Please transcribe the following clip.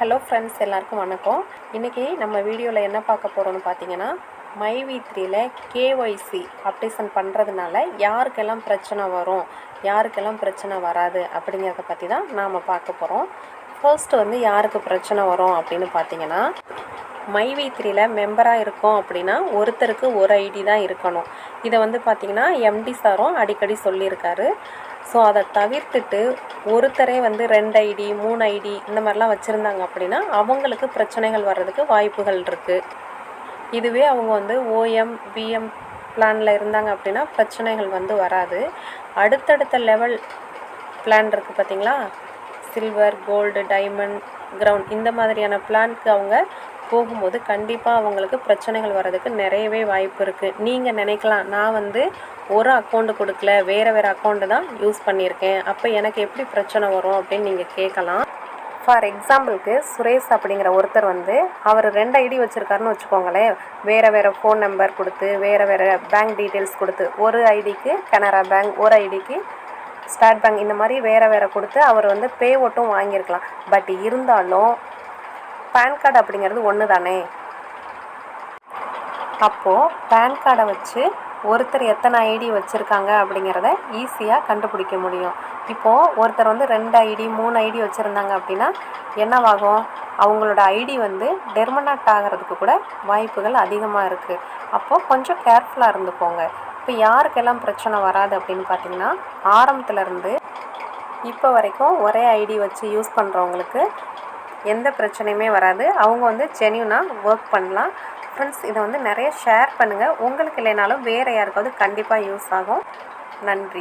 Hello friends எல்லாருக்கும் வணக்கம். இன்றைக்கி நம்ம வீடியோவில் என்ன பார்க்க போகிறோம்னு பார்த்தீங்கன்னா மை வி த்ரீல கேஒய்சி அப்டேஷன் பண்ணுறதுனால யாருக்கெல்லாம் பிரச்சனை வரும் யாருக்கெல்லாம் பிரச்சனை வராது அப்படிங்கிறத பற்றி தான் நாம் பார்க்க போகிறோம் ஃபர்ஸ்ட் வந்து யாருக்கு பிரச்சனை வரும் அப்படின்னு பார்த்தீங்கன்னா மை வி த்ரீல மெம்பராக இருக்கோம் அப்படின்னா ஒருத்தருக்கு ஒரு ஐடி தான் இருக்கணும். இதை வந்து பார்த்திங்கன்னா எம்டி சாரும் அடிக்கடி சொல்லியிருக்காரு. ஸோ அதை தவிர்த்துட்டு ஒருத்தரே வந்து ரெண்டு ஐடி மூணு ஐடி இந்த மாதிரிலாம் வச்சுருந்தாங்க அப்படின்னா அவங்களுக்கு பிரச்சனைகள் வர்றதுக்கு வாய்ப்புகள் இருக்குது இதுவே அவங்க வந்து ஓஎம் பிஎம் பிளானில் இருந்தாங்க அப்படின்னா பிரச்சனைகள் வந்து வராது. அடுத்தடுத்த லெவல் பிளான் இருக்குது பார்த்தீங்களா சில்வர் கோல்டு டைமண்ட் கிரவுண்ட் இந்த மாதிரியான பிளான்க்கு அவங்க போகும்போது கண்டிப்பாக அவங்களுக்கு பிரச்சனைகள் வர்றதுக்கு நிறையவே வாய்ப்பு இருக்குது நீங்கள் நினைக்கலாம் நான் வந்து ஒரு அக்கௌண்ட்டு கொடுக்கல வேறு வேறு அக்கௌண்ட்டு தான் யூஸ் பண்ணியிருக்கேன். அப்போ எனக்கு எப்படி பிரச்சனை வரும் அப்படின்னு நீங்கள் கேட்கலாம். ஃபார் எக்ஸாம்பிளுக்கு சுரேஷ் அப்படிங்கிற ஒருத்தர் வந்து அவர் ரெண்டு ஐடி வச்சுருக்காருன்னு வச்சுக்கோங்களேன். வேறு வேறு ஃபோன் நம்பர் கொடுத்து வேறு வேறு பேங்க் டீட்டெயில்ஸ் கொடுத்து ஒரு ஐடிக்கு கனரா பேங்க் ஒரு ஐடிக்கு ஸ்டேட் பேங்க் இந்த மாதிரி வேறு வேறு கொடுத்து அவர் வந்து பே ஓட்டும் வாங்கியிருக்கலாம். பட் இருந்தாலும் பேன் கார்டு அப்படிங்கிறது ஒன்று தானே? அப்போது பேன் கார்டை வச்சு ஒருத்தர் எத்தனை ஐடி வச்சுருக்காங்க அப்படிங்கிறத ஈஸியாக கண்டுபிடிக்க முடியும். இப்போது ஒருத்தர் வந்து ரெண்டு ஐடி மூணு ஐடி வச்சுருந்தாங்க அப்படின்னா என்னவாகும்? அவங்களோட ஐடி வந்து டெர்மனட் ஆகிறதுக்கு கூட வாய்ப்புகள் அதிகமாக இருக்குது அப்போது கொஞ்சம் கேர்ஃபுல்லாக இருந்துக்கோங்க. இப்போ யாருக்கெல்லாம் பிரச்சனை வராது அப்படின்னு பார்த்திங்கன்னா ஆரம்பத்துலேருந்து இப்போ வரைக்கும் ஒரே ஐடி வச்சு யூஸ் பண்ணுறவங்களுக்கு எந்த பிரச்சனையுமே வராது. அவங்க வந்து ஜென்யூனாக ஒர்க் பண்ணலாம். ஃப்ரெண்ட்ஸ் இதை வந்து நிறைய ஷேர் பண்ணுங்கள் உங்களுக்கு இல்லைனாலும் வேறு யாருக்காவது கண்டிப்பாக யூஸ் ஆகும். நன்றி.